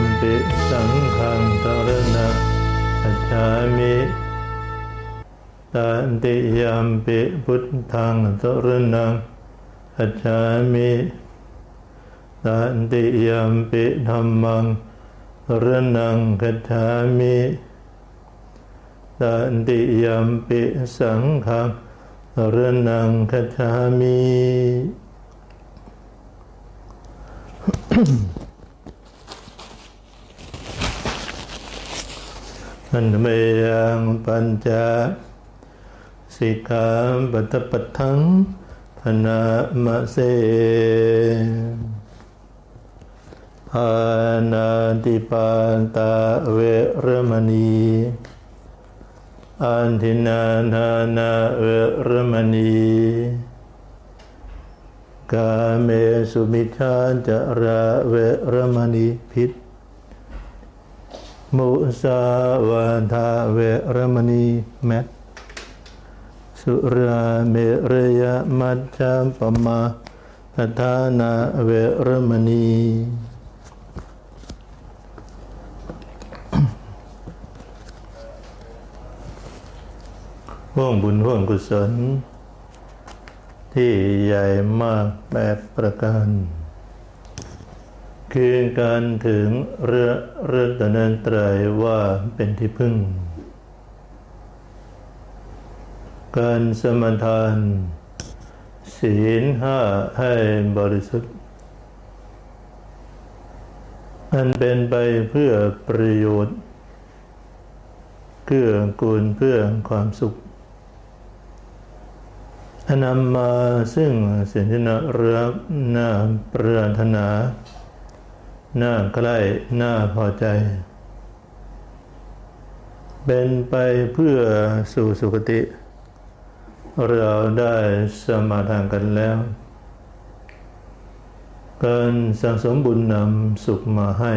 มปิสังฆังตรณะอัจามิตันติยมปิพุทธังตรณังอัจามิตันติยมปิธัมมังตรณังคัจฉามิตันติยมปิสังฆังตรณังคัจฉามิ อันเมยังปัญจสิกขาปัตตปัฏฐังพนามะเสปานาติปาตาเวรมณีอันทินานานาเวรมณีกาเมสุมิชาจาราเวรมณีพิษ มุสาวาทาเวรมณีแมทสุราเมรยมัจจามปมาทานาเวรมณีห่วงบุญห่วงกุศล ที่ใหญ่มากแปดประการ คือการถึงเรือเรือตนันตรัยว่าเป็นที่พึ่ง การสมทาน ศีลห้าให้บริสุทธิ์ อันเป็นไปเพื่อประโยชน์เกื้อกูลเพื่อความสุขอันนำมาซึ่งสิ่งที่น่ารักน่าปรารถนานา น่าใกล้น่าพอใจ เป็นไปเพื่อสู่สุคติ เราได้สมาทานกันแล้ว การสังสมบุญนำสุขมาให้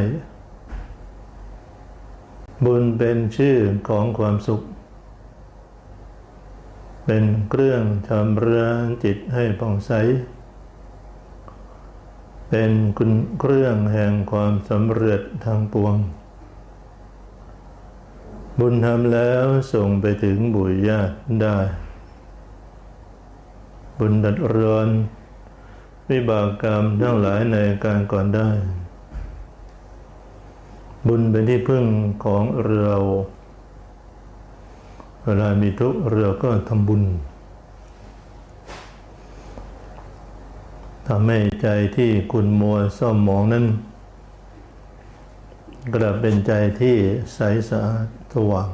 บุญเป็นชื่อของความสุข เป็นเครื่องชำระจิตให้ผ่องใส เป็นคุณเครื่องแห่งความสำเร็จทางปวง บุญทำแล้วส่งไปถึงบุญญาติได้ บุญดัดร้อนวิบากกรรมทั้งหลายในการก่อนได้ บุญเป็นที่พึ่งของเรา เวลามีทุกข์เราก็ทำบุญ ทำให้ใจที่คุณมัวซ่อมหมองนั้นกลับเป็นใจที่ใสสะอาดสว่าง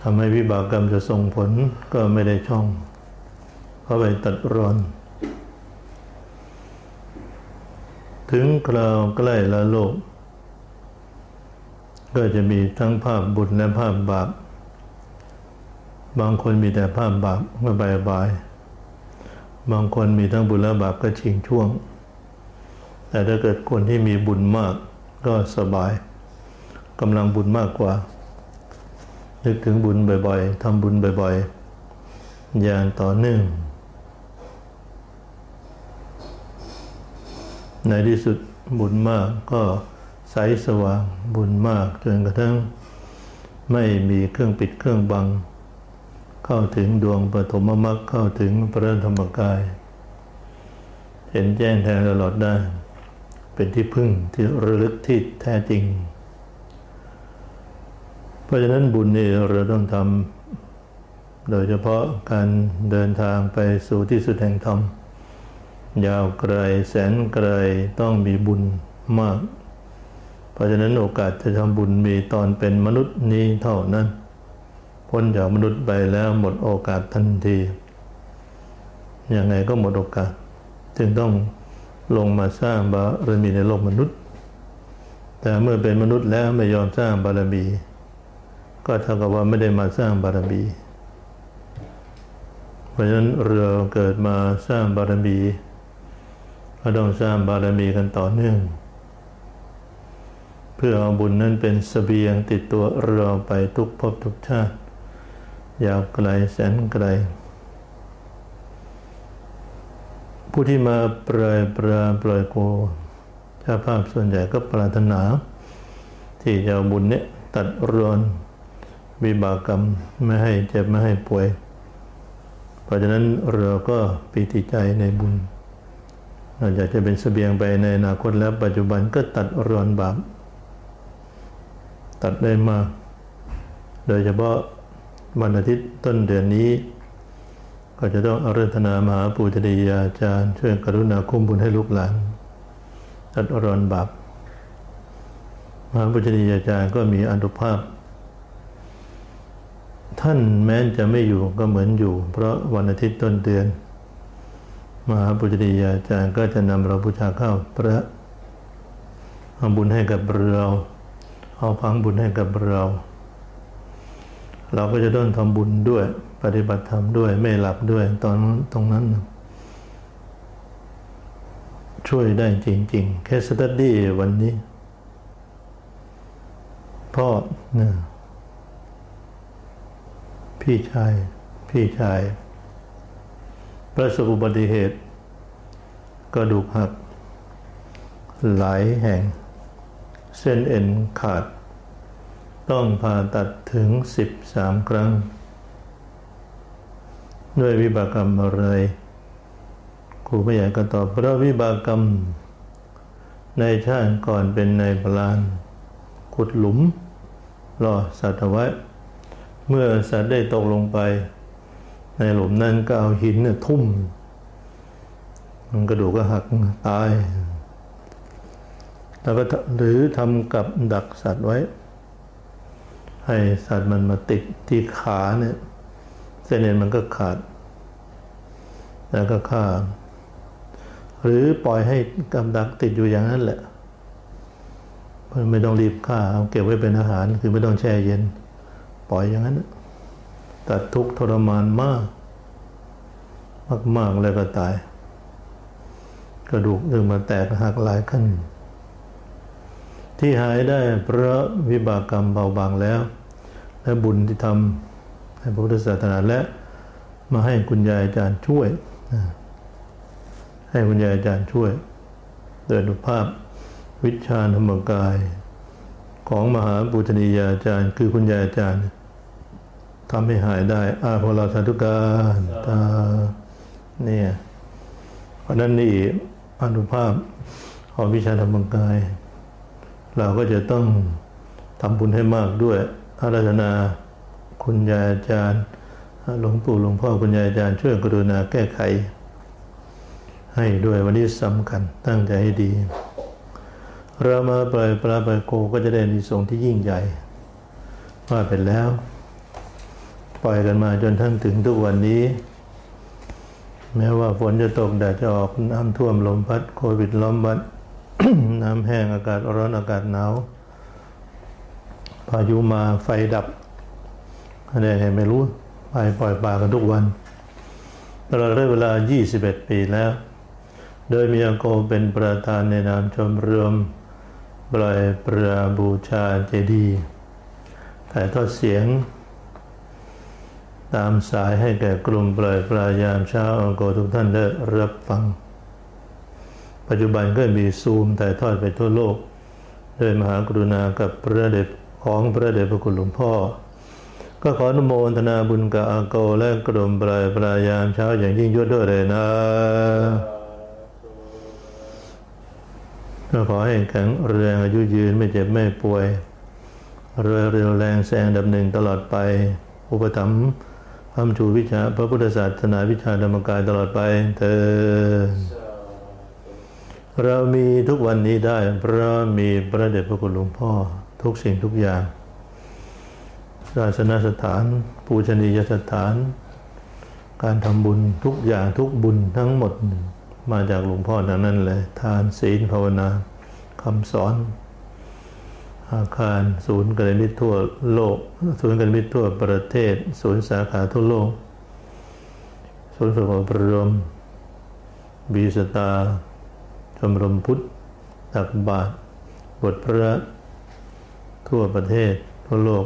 ทำให้วิบากกรรมจะส่งผลก็ไม่ได้ช่อง เพราะไปตัดรอน ถึงคราวใกล้ละโลก ก็จะมีทั้งภาพบุญและภาพบาป บางคนมีแต่ภาพบาปก็บายบาย บางคนมีทั้งบุญและบาปก็ชิงช่วง แต่ถ้าเกิดคนที่มีบุญมากก็สบายกำลังบุญมากกว่า นึกถึงบุญบ่อยๆทำบุญบ่อยๆ อย่างต่อเนื่อง ในที่สุดบุญมากก็ใสสว่างบุญมากจนกระทั่งไม่มีเครื่องปิดเครื่องบัง เข้าถึงดวงปฐมมรรคเข้าถึงพระธรรมกาย เห็นแจ้งแทงตลอดได้ เป็นที่พึ่งที่ระลึกที่แท้จริง เพราะฉะนั้นบุญนี่เราต้องทำโดยเฉพาะการเดินทางไปสู่ที่สุดแห่งธรรมยาวไกลแสนไกลต้องมีบุญมาก เพราะฉะนั้นโอกาสจะทำบุญมีตอนเป็นมนุษย์นี้เท่านั้น พ้นจากมนุษย์ไปแล้วหมดโอกาสทันทียังไงก็หมดโอกาส จึงต้องลงมาสร้างบารมีในโลกมนุษย์ แต่เมื่อเป็นมนุษย์แล้วไม่ยอมสร้างบารมี ก็เท่ากับว่าไม่ได้มาสร้างบารมีเพราะฉะนั้นเราเกิดมาสร้างบารมีก็ต้องสร้างบารมีกันต่อเนื่อง เพื่อเอาบุญนั้นเป็นสเสบียงติดตัวเราไปทุกภพทุกชาติ ยาวไกลแสนไกล ผู้ที่มาปล่อยปลาปล่อยโกเจ้าภาพส่วนใหญ่ก็ปรารถนา ที่จะบุญเนี่ยตัดรอนวิบากกรรมไม่ให้เจ็บไม่ให้ป่วย เพราะฉะนั้นเราก็ปีติใจในบุญนอกจากจะเป็นเสบียงไปในอนาคตแล้วปัจจุบันก็ตัดรอนบาปตัดได้มาก โดยเฉพาะ วันอาทิตย์ต้นเดือนนี้ ก็จะต้องอารัธนามหาปูชนียาจารย์ช่วยกรุณาคุ้มบุญให้ลูกหลานตัดรอนบาปมหาปูชนียาจารย์ก็มีอนุภาพ ท่านแม้นจะไม่อยู่ก็เหมือนอยู่ เพราะวันอาทิตย์ต้นเดือน มหาปุจริยาจารย์ก็จะนำเราบูชาข้าวพระเอาบุญให้กับเราเอาพังบุญให้กับเรา เราก็จะต้องทำบุญด้วย ปฏิบัติธรรมด้วยไม่หลับด้วย ตอนตรงนั้น ช่วยได้จริงๆ แค่สตัดดี้วันนี้ พ่อเนี่ยพี่ชาย พี่ชาย ประสบอุบัติเหตุ กระดูกหัก หลายแห่ง เส้นเอ็นขาด ต้องผ่าตัดถึง 13 ครั้ง ด้วยวิบากกรรมอะไร ครูผู้ใหญ่ก็ตอบเพราะวิบากกรรม ในชาติก่อนเป็นในายพลาน ขุดหลุมรอสัตว์ไว้ เมื่อสัตว์ได้ตกลงไป ในหลุมนั้นก็เอาหินเนี่ยทุ่ม มันกระดูกก็หักตายแล้วก็หรือทำกับดักสัตว์ไว้ ให้สัตว์มันมาติดที่ขาเนี่ย เส้นเอ็นมันก็ขาด แล้วก็ฆ่าหรือปล่อยให้กับดักติดอยู่อย่างนั้นแหละไม่ต้องรีบฆ่าเอาเก็บไว้เป็นอาหาร คือไม่ต้องแช่เย็น ปล่อยอย่างนั้นตัดทุกทรมานมาก มากๆแล้วก็ตาย กระดูกดึงมาแตกหักหลายขั้นที่หายได้เพราะวิบากกรรมเบาบางแล้ว และบุญที่ทำให้พระพุทธศาสนาและมาให้คุณยายอาจารย์ช่วย ให้คุณยายอาจารย์ช่วยโดยอนุภาพวิชาธรรมกาย ของมหาปุชนียาจารย์ คือคุณยายอาจารย์ทำให้หายได้ อาพวกเราสาธุการตาเนี่ยเพราะนั้นนี่อนุภาพของวิชาธรรมกาย เราก็จะต้องทำบุญให้มากด้วย อาราธนาคุณยายอาจารย์หลวงปู่หลวงพ่อคุณยายอาจารย์ช่วยกรุณาแก้ไข ให้ด้วยวันนี้สำคัญตั้งใจให้ดี เรามาปล่อยปลาปล่อยโกก็จะได้นิสงที่ยิ่งใหญ่ว่าเป็นแล้ว ปล่อยกันมาจนทั้งถึงทุกวันนี้ แม้ว่าฝนจะตกแดดจะออกน้ำท่วมลมพัดโควิดล้อมบัดน้ำแห้งอากาศร้อนอากาศหนาว พายุมาไฟดับอะไรไม่รู้ไปปล่อยปลากันทุกวันตลอดระยะเวลา 21 ปีแล้ว โดยมีอาโกเป็นประธานในนามชมรมปล่อยปราบูชาเจดีย์ถ่ายทอดเสียง ตามสายให้แก่กลุ่มปล่อยปลายามเช้าองโกทุกท่านได้รับฟัง ปัจจุบันก็มีซูมถ่ายทอดไปทั่วโลก โดยมหากรุณากับพระเดช ของพระเดชพระคุณหลวงพ่อ ก็ขออนุโมทนาบุญกับอาโกและกลุ่มปล่อยปลายามเช้าอย่างยิ่งยวดด้วยเลยนะก็ขอให้แข็งแรงอายุยืนไม่เจ็บไม่ป่วยรวยเร็วแรงแซงดับหนึ่งตลอดไป อุปถัมภ์พระชูวิชาพระพุทธศาสนาวิชาธรรมกายตลอดไปเธอ เรามีทุกวันนี้ได้เพราะมีพระเดชพระคุณหลวงพ่อ ทุกสิ่งทุกอย่างศาสนสถาน ปูชนียสถาน การทำบุญทุกอย่างทุกบุญทั้งหมดมาจากหลวงพ่อทั้งนั้นเลย ทานศีลภาวนาคำสอน อาคารศูนย์กัลยาณมิตรทั่วโลก ศูนย์กัลยาณมิตรทั่วประเทศ ศูนย์สาขาทั่วโลก ศูนย์ฝึกอบรมบีสตาชมรมพุทธตักบาตรบทพระ ทั่วประเทศทั่วโลก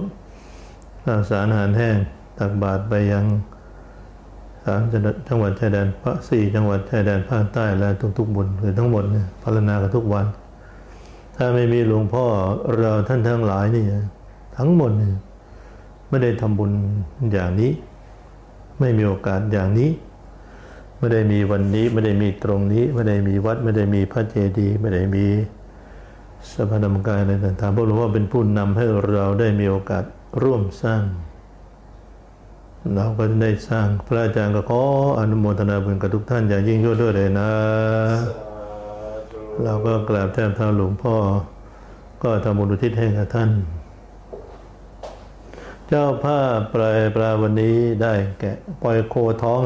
ข้าวสารอาหารแห้งตักบาตรไปยังสามจังหวัดชายแดนภาคสี่จังหวัดชายแดนภาคใต้และทุกๆบุญคือทั้งหมดเนี่ยพารณากันทุกวัน ถ้าไม่มีหลวงพ่อเราท่านทั้งหลายนี่ทั้งหมดเนี่ยไม่ได้ทำบุญอย่างนี้ ไม่มีโอกาสอย่างนี้ ไม่ได้มีวันนี้ ไม่ได้มีตรงนี้ ไม่ได้มีวัด ไม่ได้มีพระเจดีย์ไม่ได้มี สภาธรรมกายอะไรต่างๆพระหลวงพ่อเป็นผู้นำให้เราได้มีโอกาสร่วมสร้าง เราก็ได้สร้างพระอาจารย์ก็ขออนุโมทนาบุญกับทุกท่านอย่างยิ่งยวดด้วยเลยนะ เราก็กราบแทบเท้าหลวงพ่อ ก็ทำบุญอุทิศให้กับท่าน เจ้าผ้าปลายปลาวันนี้ได้แกะปล่อยโคท้อง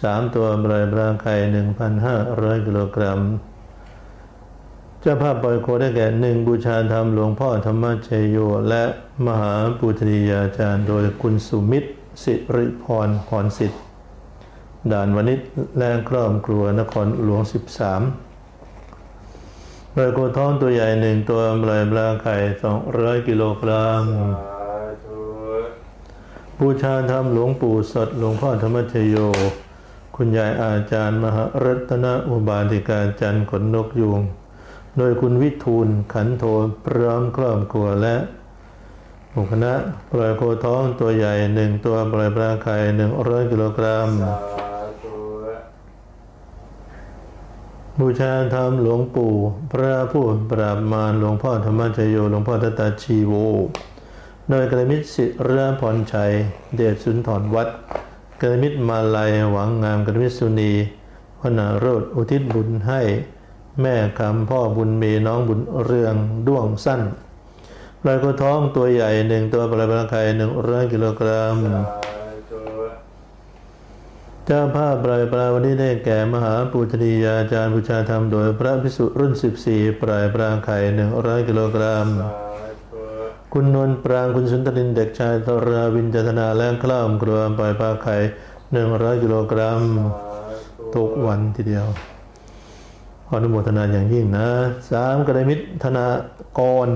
สามตัวปลายปลาไข่หนึ่งพันห้าร้อยกิโลกรัม เจ้าภาพปล่อยโคได้แก่หนึ่งบูชาธรรมหลวงพ่อธรรมชยโย และมหาปุถนียาจารย์ โดยคุณสุมิตรสิริพรพรสิทธิ์ด่านวณิชและครอบครัวนครหลวง 13ปล่อยโคท้องตัวใหญ่หนึ่งตัวปล่อยปลาไข่สองร้อยกิโลกรัมบูชาธรรมหลวงปู่สดหลวงพ่อธรรมชโยคุณยายอาจารย์ มหารัตนอุบาสิกาจันทร์ขนนกยูง โดยคุณวิทูลขันโทพร้อมครอบครัวและหมู่คณะปล่อยโคท้องตัวใหญ่หนึ่งตัวปล่อยปลาไข่หนึ่งร้อยกิโลกรัม บูชาธรรมหลวงปู่ พระผู้ปราบมารหลวงพ่อธรรมชโยหลวงพ่อทัตตาชีโว โดยกระมิตรสิระพรชัย เดชสุนทรวัดกระมิตรมาลัยหวังงามกระมิตรสุนีพนาโรธอุทิศบุญให้ แม่คำพ่อบุญมีน้องบุญเรืองด้วงสั้นปลายโคท้องตัวใหญ่หนึ่งตัวปลายปลาไข่หนึ่งร้อยกิโลกรัม เจ้าภาพปลายปลาวันนี้ได้แก่มหาปูชนียาจารย์บูชาธรรมโดยพระพิสุรุ่น 14 ปลายปลาไข่หนึ่งร้อยกิโลกรัม คุณนวลปรางคุณสุนทรินเด็กชายตราวินจัตนาและคล้ามกลัวปล่อยปลาไข่หนึ่งร้อยกิโลกรัมทุกวันทีเดียว ออนุโมทนาอย่างยิ่งนะสามกระมิตรธนากร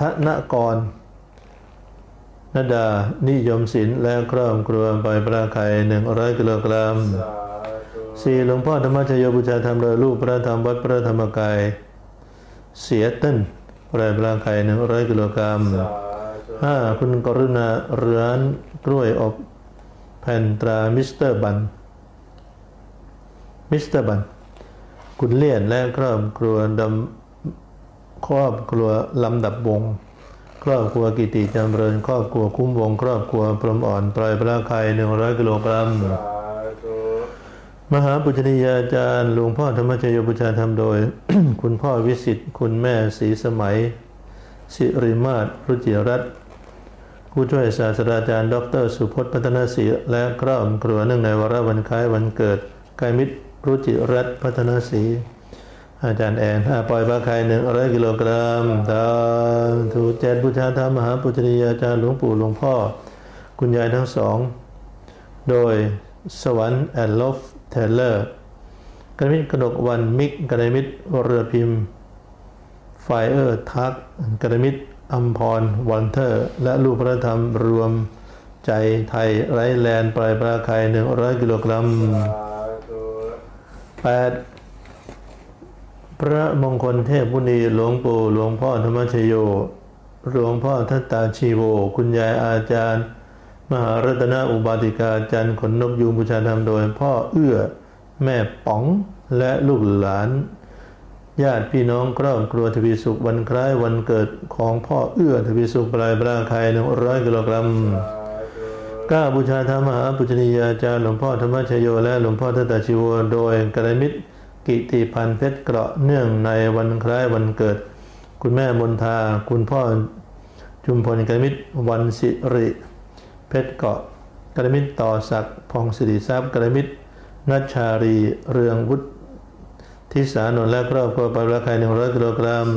ธนกรนดา นิยมศิลป์และครอบครัวปล่อยปลาไข่หนึ่งร้อยกิโลกรัมสี่หลวงพ่อธรรมชโยบูชาธรรมโดยลูกพระธรรมวัดพระธรรมกาย เสียต้นปล่อยปลาไข่หนึ่งร้อยกิโลกรัมห้าคุณกรุณาเรือนกล้วยอบแผ่นตรามิสเตอร์บันมิสเตอร์บัน คุณเลี่ยนและครอบครัวดำครอบครัวลำดับวง ครอบครัวกิติจำเริญ ครอบครัวคุ้มวง ครอบครัวพรมอ่อนปล่อยปลาไข่หนึ่งร้อยกิโลกรัม มหาปุจนิยาจารย์หลวงพ่อธรรมชโยบุชาธรรมโดย คุณพ่อวิสิตคุณแม่ศรีสมัย สิริมาศรุจิรัตน์ผู้ช่วยศาสตราจารย์ ดร สุพจน์พัฒนศรีและครอบครัวเนื่องในวาระวันคล้ายวันเกิดกายมิตร รุจิรัตพัฒนศรีอาจารย์แอนอาปล่อยปลาไข่หนึ่งร้อยกิโลกรัมตามถูกแจกบูชาธรรมมหาปุจนิยาจารย์หลวงปู่หลวงพ่อ คุณยายทั้งสอง โดยสวรรค์แอนลอฟเทเลอร์กรมิตรกนกวันมิกกรมิตรเรือพิมพ์ไฟเออร์ทักกรมิดอัมพรวันเทอร์ และลูกพระธรรมรวมใจไทยไรแลนด์ปลายปลาไข่หนึ่งร้อยกิโลกรัม 8 พระมงคลเทพมุนีหลวงปู่หลวงพ่อธรรมชโย หลวงพ่อทัตตาชีโว คุณยายอาจารย์ มหารัตนอุบาติกาจันทร์ขนนกยูงบูชาธรรมโดย พ่อเอื้อ แม่ป๋องและลูกหลาน ญาติพี่น้องครอบครัวทวีสุขวันคล้ายวันเกิดของพ่อเอื้อทวีสุขปลายปลาไข่หนึ่งร้อยกิโลกรัม กล้าบูชาธรรมหาปุจนียาจารย์หลวงพ่อธรรมชโยและหลวงพ่อทัตตชิวโดยกระมิตรกิติพันธ์เพชรเกราะเนื่องในวันคล้ายวันเกิด คุณแม่มนทาคุณพ่อจุมพลกระมิตรวันสิริ เพชรเกาะกระมิตรต่อศักดิ์พองสิริทรัพย์กระมิตรนัชชารีเรืองวุฒิทิสานนท์และครอบครัวปลายปลาไข่หนึ่งร้อยกิโลกรัม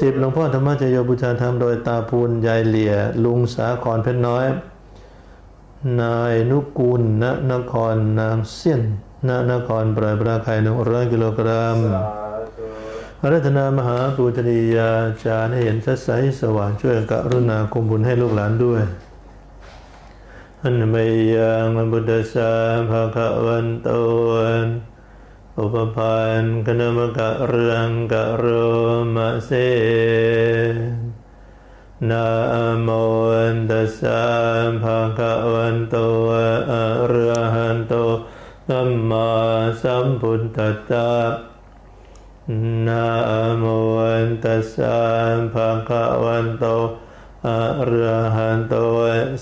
สิบหลวงพ่อธรรมชโยบูชาธรรมโดยตาปูนยายเหลี่ย ลุงสาครเพชรน้อย นายนุกูลณนครนางเสี้ยนณนครปลายปลาไข่หนึ่งร้อยกิโลกรัมอารัตนามหาปูชนียาจารย์ให้เห็นชัดใสสว่างช่วยกรุณาคุมบุญให้ลูกหลานด้วยอันเมยังบุตตสสาภาคะวันโตนอุปพันธ์คณมกะเรืองกะโรมะเส นะโมตัสสะภะคะวันโตอะระหะโตสัมมาสัมพุทธัสสะนะโมตัสสะภะคะวันโตอะระหะโต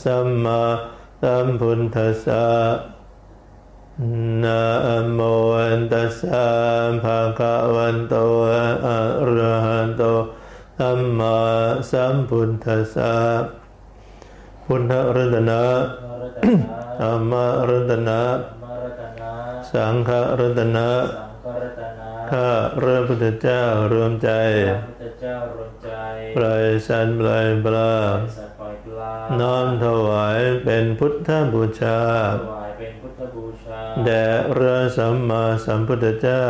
สัมมาสัมพุทธัสสะนะโมตัสสะภะคะวันโตอะระหะโต สัมมาสัมพุทธัสสะพุทธรัตนะธรรมรัตนะ สังฆรัตนะ ข้าพระพุทธเจ้ารวมใจปล่อยสันปล่อยปลา น้อมถวายเป็นพุทธบูชาเป็นพุทธบูชาแด่พระสัมมาสัมพุทธเจ้า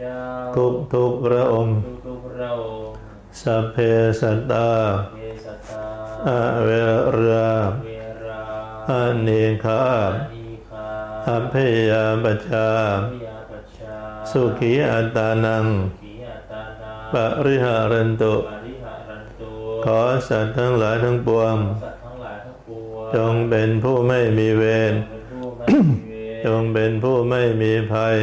พระสัมมาสัมพุทธเจ้าทุกทุกๆพระองค์ทุกทุกๆพระองค์สัพเพสัตตาเยสตาอาเวราเวราอาเนคานีคาอัพยาปชาพยาปชชาสุขีอัตตานังขีอัตตานาปริหารันตุปาริหารันตุ ขอสัตว์ทั้งหลายทั้งปวงสัตว์ทั้งหลายทั้งปวง จงเป็นผู้ไม่มีเวรเป็นผู้ไม่มีเวรจงเป็นผู้ไม่มีภัย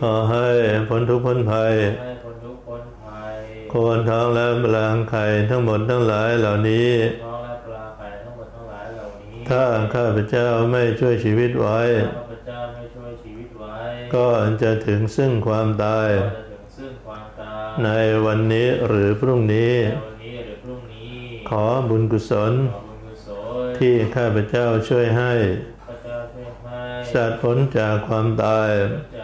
ขอให้พ้นทุกข์พ้นภัยให้คนทุกคนภัยโคนท้องและปลางไข่ทั้งหมดทั้งหลายเหล่านี้ท้องและปลาไข่ทั้งหมดทั้งหลายเหล่านี้ ถ้าข้าพเจ้าไม่ช่วยชีวิตไว้ข้าพเจ้าไม่ช่วยชีวิตไว้ก็จะถึงซึ่งความตายก็จะถึงซึ่งความตาย ในวันนี้หรือพรุ่งนี้ในวันนี้หรือพรุ่งนี้ขอบุญกุศลขอบุญกุศล ที่ข้าพเจ้าช่วยให้พระเจ้าช่วยให้ สัตว์พ้นจากความตายพ้นจากความตาย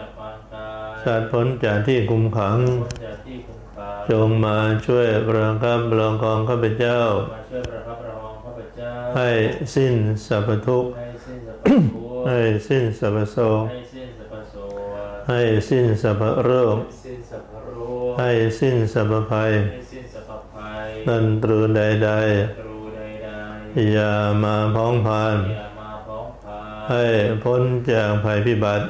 สัตว์พ้นจากที่คุมขังพ้นจากที่คุมขังจงมาช่วยประคับประคองข้าพเจ้ามาช่วยประคับประคองข้าพเจ้า ให้สิ้นสรรพทุกข์ให้สิ้นสรรพทุกข์ให้สิ้นสรรพโศกให้สิ้นสรรพโศกให้สิ้นสรรพโรค ให้สิ้นสรรพโรคให้สิ้นสรรพภัยให้สิ้นสรรพภัยนันตรูใดตรูใดๆอย่ามาพ้องพานๆอย่ามาพ้องพาให้พ้นจากภัยพิบัติ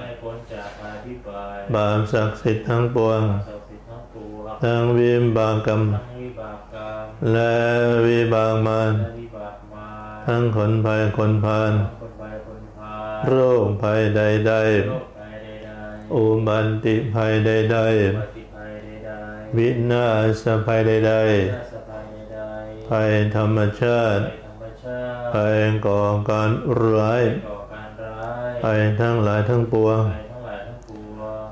บัติบาปศักดิ์สิทธิ์ทั้งปวงศักดิ์สิทธิ์ทั้งปวง ทั้งวิบากกรรมทั้งวิบากกรรมและวิบากมารและวิบากมาทั้งขนภัยคนพานทั้งคนไปคนพาโรคภัยใดโรคภัยใดๆๆอุบัติภัยใดอุบัติภัยใดๆๆวินาศภัยใดนาสภัยใดๆๆภัยธรรมชาภัติยธรรมชาติ ภัยก่อการร้ายก่อการร้ายภัยทั้งหลายทั้งปวงภัยทั้ง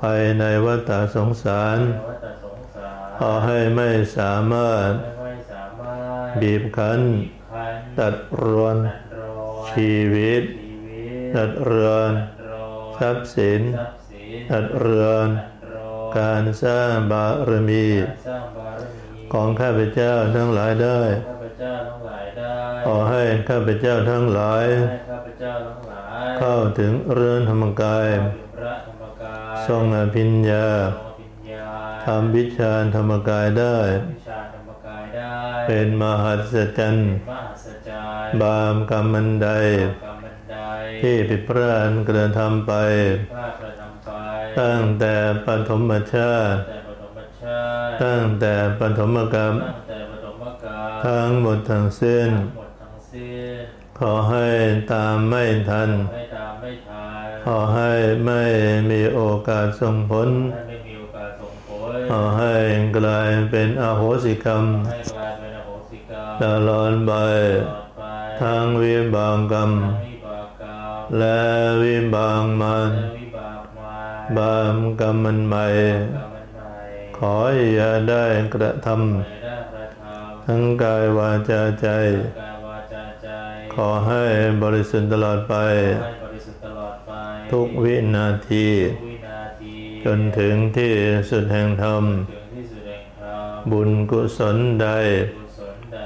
ภัยในวัฏสงสารในวัฏสงสาร ขอให้ไม่สามารถไม่สามารถบีบคั้นบีบคั้น ตัดรอนตัดรอนชีวิตชีวิต ตัดรอนตัดรอนทรัพย์สินทรัพย์สิน ตัดรอนตัดรอนการสร้างบารมีการสร้างบารมี ของข้าพเจ้าทั้งหลายได้ข้าพเจ้าทั้งหลายได้ขอให้ข้าพเจ้าทั้งหลายให้ข้าพเจ้าทั้งหลายเข้าถึงเรือนธรรมกาย ทรงอภิญญาทรงอภิญญาทำวิชาธรรมกายได้วิชาธรรมกายได้ เป็นมหัศจรรย์มหัศจรรย์บามกรรมันใดกรรมบันไดที่ผิดพลาดกระทำไปพลาดกระทำไป ตั้งแต่ปฐมชาติแต่ปฐมชาติตั้งแต่ปฐมกรรมตั้งแต่ปฐมกาลทั้งหมดทั้งสิ้นทั้งหมดทั้งสิ้น ขอให้ตามไม่ทันให้ตามไม่ทัน ขอให้ไม่มีโอกาสส่งผลให้ไม่มีโอกาสส่งผล ขอให้กลายเป็นอโหสิกรรมให้กลายเป็นอโหสิกรรมตลอดไปตลอดไปทั้งวิบากกรรมทั้งวิบากกรรม และวิบากมันและวิบากมาบามกรรมมันใหม่กรรมใหม่ ขออย่าได้กระทไม่ได้กระทำทั้งกายวาจาใจำกายวาจาใจ ขอให้บริสุทธิ์ตลอดไป ทุกวินาทีทุกวินาที จนถึงที่สุดแห่งธรรมถึงที่สุดแห่งธรรมบุญกุศลใดกุศลใด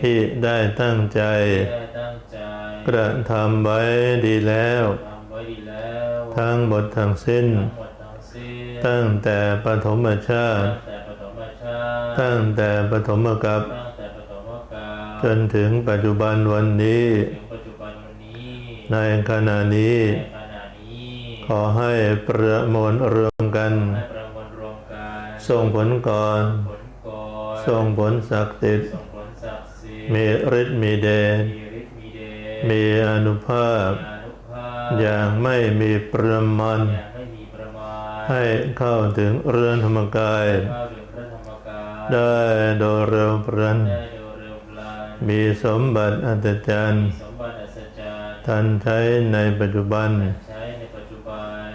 ที่ได้ตั้งใจได้ตั้งใจ กระทำไว้ดีแล้วทำไว้ดีแล้วทั้งหมดทั้งสิ้นทั้งหมดทั้งสิ้น ตั้งแต่ปฐมชาตั้ติงแต่ปฐมชาติ ตั้งแต่ปฐมกัปตั้งแต่ปฐมกาลจนถึงปัจจุบันวันนี้ถึงปัจจุบันวันนี้ ในขณะนี้ในขณะนี้ข อให้ประมวลรวมกันให้ประมวลรวมกัน ส่งผลก่อนผลก่อนส่งผลศักดิ์สิทธิ์ส่งผลศักดิ์สิทธิ์มีฤทธิ์มีเดชมีฤทธิ์มีเดชมีอนุภาพมีอานุภาพอย่างไม่มีประมาณอย่างไม่มีประมาณให้เข้าถึงเรือนธรรมกายเข้าถึงพระธรรมกายได้โดยเร็วพรันได้โดยเร็วพลันมีสมบัติอัศจรรย์สมบัติอัศจรรย์ทันใช้ในปัจจุบันใช้ในปัจจุบัน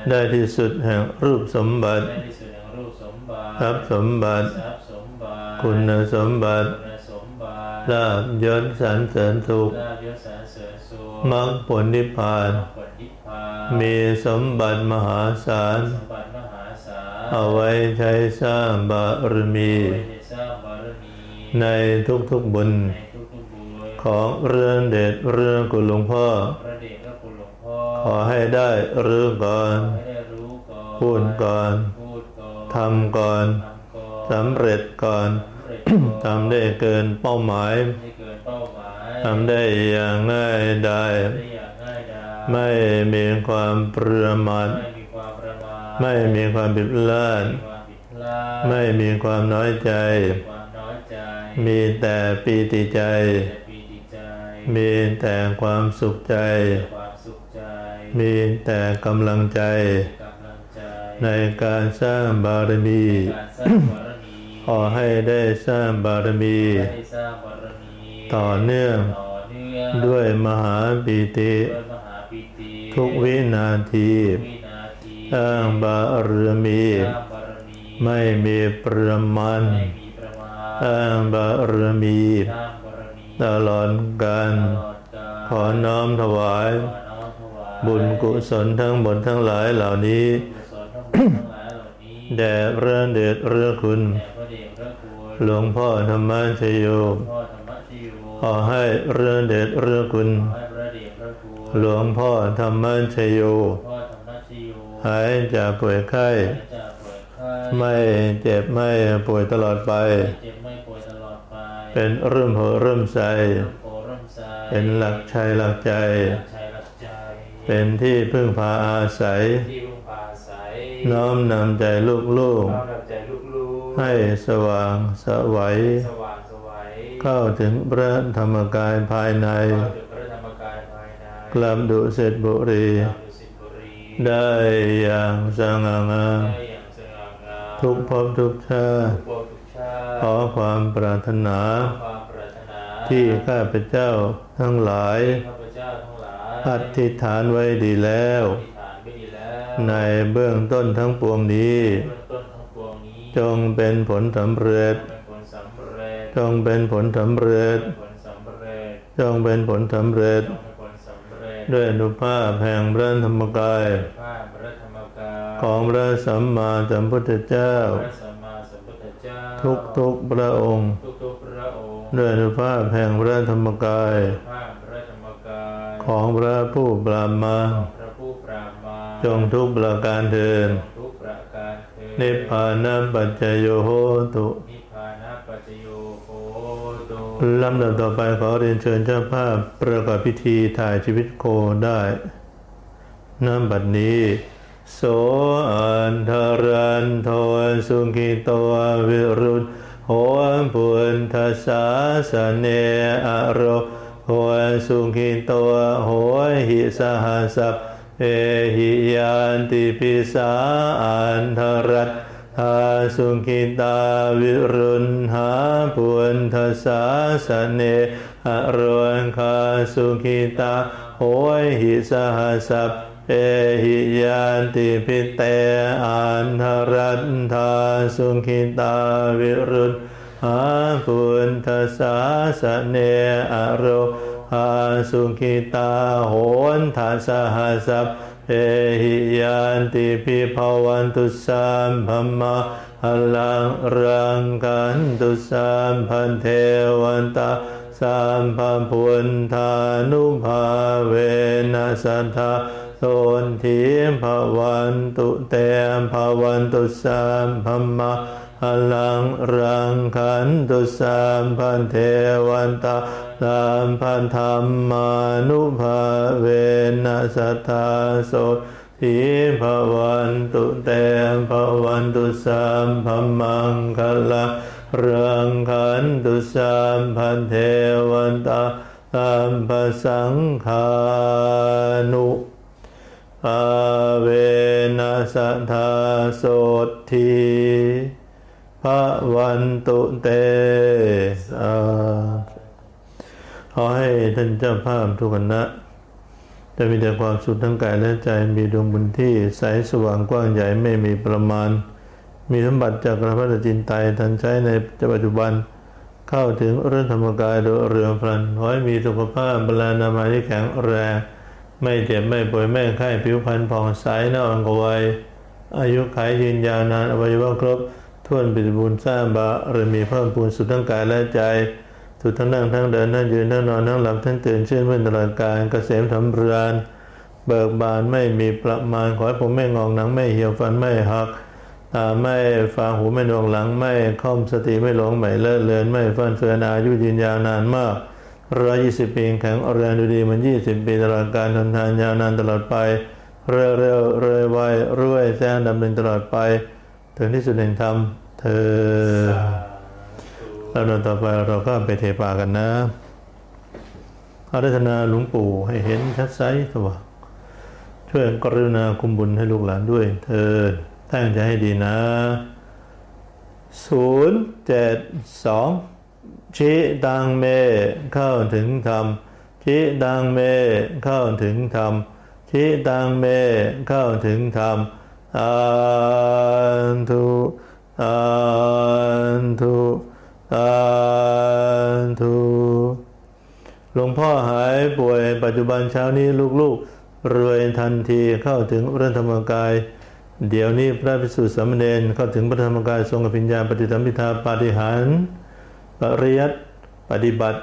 ได้ที่สุดแห่งรูปสมบัติ ได้ที่สุดแห่งรูปสมบัติทรัพย์สมบัติ ทรัพย์สมบัติคุณสมบัติคุณสมบัติลาบยศสรรเสริญสุขลาภยศสรรเสริญสุขมรรคผลนิพพาน ผลนิพพานมีสมบัติมหาศาล สมบัติมหาศาลเอาไว้ใช้สร้างบารมี ไว้ในสร้างบารมีในทุกๆบุญในทุกๆบุญของเรือนเดชเรื่องกุหลวงพ่อ พระเดชพ อขอให้ได้รู้ก่อนให้ได้รู้ก่อนพูดก่อนพูดก่อนทำก่อนทำก่อนสำเร็จก่อนสำเร็จก่อนทำได้เกินเป้าหมายให้เกินเป้าหมายทำได้อย่างง่ายได้ได้อย่างง่ายดายไม่มีความประมาทไม่มีความประมาทไม่มีความผิดพลาดไม่มีความผิดพลาดไม่มีความน้อยใจความน้อยใจ มีแต่ปีติใจแต่ปีติใจ มีแต่ความสุขใจแต่ควา มสุขใจมีแต่กำลังใจกำลังใจในการสร้างบารมีการสร้างบารมี ขอให้ได้สร้างบารมีได้สร้างบารมีต่อเนื่องต่อเนื่องด้วยมหาปีติด้วยมหาปิติ ทุกวินาทีวินาทีสร้างบารมีสร้างบารมี ไม่มีประมาณไม่มีประมาณสร้างบารมีสร้างบารมี ตลอดการตลอดกาลขอน้อมถวายขอน้อมถวาย บุญกุศลทั้งหมดทั้งหลายเหล่านี้กุศลทั้งหมดทั้งหลายเหล่านี้แด่พระเดชพระคุณแด่พระเดชพระคุณ หลวงพ่อธรรมชโยพ่อธรรมชโยขอให้พระเดชพระคุณขอให้พระเดชพระคุณ หลวงพ่อธรรมชโยพ่อธรรมชโยหายจากป่วยไข้จากป่วยไข้ไม่เจ็บไม่ป่วยตลอดไปเจ็บไม่ป่วยตลอดไปเป็นร่มโพร่มใสร่มโพร่มใสเป็นหลักชัยหลักใจหลักชัยหลักใจ เป็นที่พึ่งพาอาศัยที่พึ่งพาอาศัย น้อมนำใจลูกน้อมนำใจลูกๆๆให้สว่างสวัยสว่างสวัย เข้าถึงพระธรรมกายภายในเข้าถึงพระธรรมกายภายในกลับดุสิตบุรีตามดุสิตบุรีได้อย่างสง่างามได้อย่างสง่างามทุกภพทุกชาติทุกภพทุกชาติขอความปรารถนาความปรารถนา ที่ข้าพเจ้าทั้งหลาย อธิษฐานไว้ดีแล้วอธิษฐานไม่ดีแล้ว ในเบื้องต้นทั้งปวงนี้เบื้องต้นทั้งปวงนี้จงเป็นผลสำเร็จเป็นผลสำเร็จจงเป็นผลสำเร็จเป็นผลสำเร็จ จงเป็นผลสำเร็จ จงเป็นผลสำเร็จ ด้วยอนุภาพแห่งพระธรรมกายข้าพระธรรมกายของพระสัมมาสัมพุทธเจ้าพระสัมมาสัมพุทธเจ้า ทุกทุกๆพระองค์ทุกทุกๆพระองค์ ด้วยอนุภาพแห่งพระธรรมกายข้าพ ของพระผู้ปราบมารของพระผู้ปราบมารจงทุกประการเทินทุกประการเทอนิพพานัมปัจจโยโหตุนิพพานะปัจจโยโหตุลำดับต่อไปขอเรียนเชิญเจ้าภาพประกอบพิธีถ่ายชีวิตโคได้น้ำบัดนี้ โสอันทรันโทสุขิโตวิรุณโหนปุณทสาสเนอโร โหนสุขิโตโหหิสหัสสะเอหิยันติปิสาอันทรัตทาสุขิตาวิรุณหาปุณทสาสเนอรวนคาสุขิตาโหยหิสหัสสะเอหิยันติพิเตอันทรัตทาสุขิตาวิรุณ หาปุณทสาสเนอโรหาสุขิตาโหนทาสหัสสะเอหิยันติปิภวันตุสัมภมะหลังรังกันตุสัมพันเทวันตาสัมพันพุนธานุภาเวนัสัทธาโสนทีภวันตุเตมภวันตุสัมภมะ หลังรังคันตุสัมพันเทวันตาสัมพันธรรมานุภาเวนัสัทธาโสทีภวันตุเตมภวันตุสัมภมังคละรังคันตุสัมพันเทวันตาสัมปสังฆานุอาเวนัสทาโสที ระวันตุเตสาขอให้ท่านเจ้าภาพทุกคณะจะมีแต่ความสุขทั้งกายและใจมีดวงบุญที่ใสสว่างกว้างใหญ่ไม่มีประมาณ มีสมบัติจากพระพุทธจินไตทันใช้ในปัจจุบัน เข้าถึงเรื่องธรรมกายโดยเรืองพลันขอให้มีสุขภาพบรรณามาที่แข็งแรง ไม่เจ็บไม่ป่วยไม่ไข้ผิวพรรณผ่องใสหน้าอ่อนกวัยอายุขัยยืนยาวนานอวัยวะครบ ถ้วนปิบูรณ์สร้างบารมีเพิ่มพูนสุดทั้งกายและใจสุดทั้งนั่งทั้งเดินทั้งยืนทั้งนอนทั้งหลับทั้งตื่นชื่นมื่นตลอดกาลเกษมสำราญเบิกบานไม่มีประมาณขอให้ผมไม่งอกหนังไม่เหี่ยวฟันไม่หักตาไม่ฟางหูไม่หนวกหลังไม่ค่อมสติไม่หลงไม่เลอะเลือนไม่ฟันเฟือนอายุยืนยาวนานมากร้อยยี่สิบปีแข็งแรงดูดีมันยี่สิบปีตลอดการทนทานยาวนานตลอดไป เร็วเร็วเรยไวรวยแจ้งดำเนินตลอดไป ถึงที่สุดแห่งธรรมเธอแล้วเดินต่อไปเราก็ไปเทปากันนะอารัธนาหลวงปู่ให้เห็นชัดใสสว่างช่วยกรุณาคุมบุญให้ลูกหลานด้วย เธอตั้งใจให้ดีนะศูนย์เจ็ดสองชิดังเมเข้าถึงธรรมชิดังเมเข้าถึงธรรมชิดังเมเข้าถึงธรรม อันทุอันทุอันทุหลวงพ่อหายป่วยปัจจุบันเช้านี้ลูกๆ รวยทันทีเข้าถึงพระธรรมกาย เดี๋ยวนี้พระภิกษุสามเณรเข้าถึงพระธรรมกายทรงอภิญญาปฏิธรรมพิธาปาฏิหารปริยัตปฏิบัติ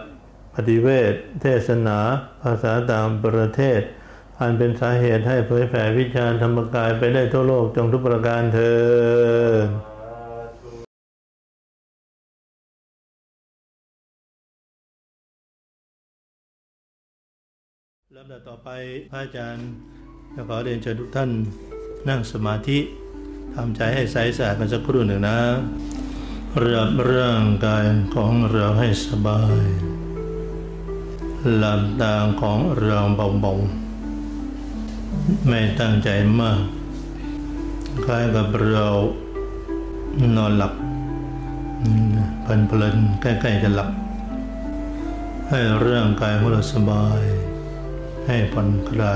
ปฏิเวทเทศนา ภาษาต่างประเทศ อันเป็นสาเหตุให้เผยแผ่วิชาธรรมกายไปได้ทั่วโลกจงทุกประการเถิดลำดับต่อไปพระอาจารย์จะขอเรียนเชิญทุกท่านนั่งสมาธิทำใจให้ใสสะอาดกันสักครู่หนึ่งนะรับร่างกายของเราให้สบายหลับตาของเราเบาๆ ไม่ตั้งใจมาก คล้ายกับเรานอนหลับเพลินๆใกล้ๆจะหลับ ให้ร่างกายของเราสบาย ให้ผ่อนคลาย